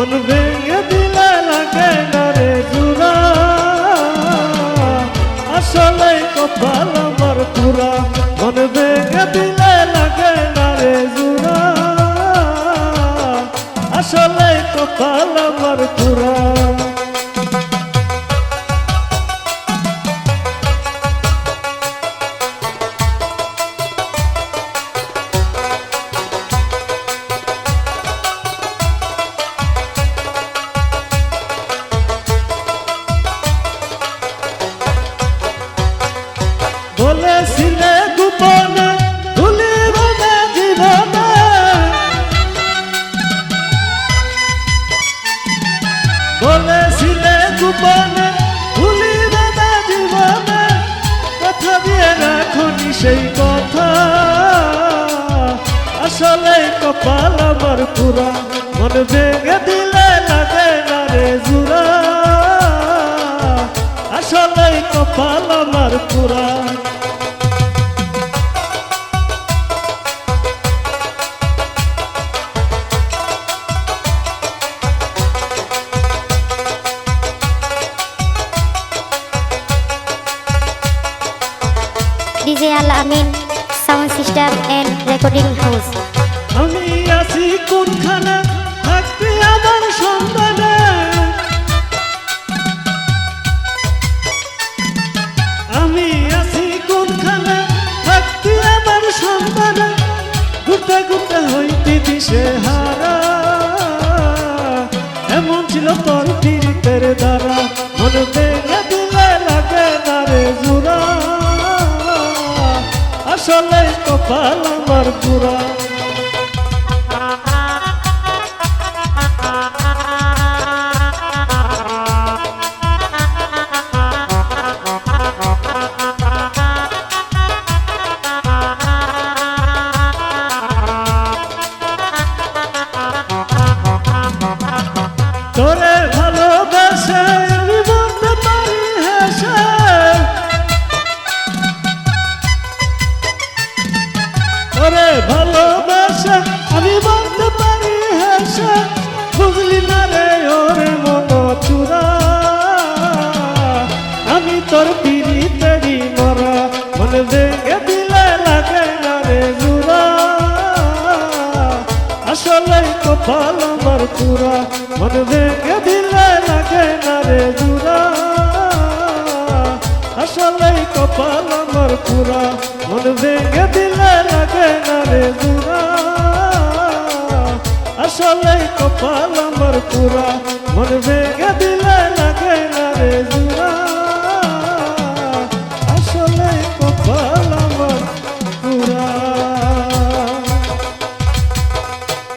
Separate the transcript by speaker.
Speaker 1: মন ভেঙে দিলে লাগে না রে জুড়া। আসলে কপাল আমার পুরা। মন ভেঙে দিলে লাগে না রে জুড়া। আসলে কপাল আমার পুরা। বলেছিলে গোপনে, ভুলিব না জীবনে কথা দিয়ে রাখুনি সেই কথা। আসলে কপাল আমার পুরা, মন ভেঙে দিলে লাগে না রে জুরা। আসলে কপাল আমার পুরা।
Speaker 2: DJ Al Amin, sound system and recording house.
Speaker 1: আমি আছি কোনখানে? থাকতে আমার সন্তানে আমি আছি কোনখানে? থাকতে আমার সন্তানে হইতে দিশে হারা। এমন ছিল তোর পীড়িতের দ্বারা মন আসলে কপাল আমার পুরা ভালোবাসে আমি বলতে পারি হেসে বুঝলি না রে ওরে মন চূড়া। আমি তোর পিড়িতেরি মরা, মনে ভেঙে দিলে লাগে না রে জুড়া। আসলে কপাল আমার পুরা মন ভেঙে দিলে লাগে না রে আসলে কপাল আমার পুরা মন ভেঙে দিলে লাগে না রে আসলে কপাল আমার পুরা। মন ভেঙে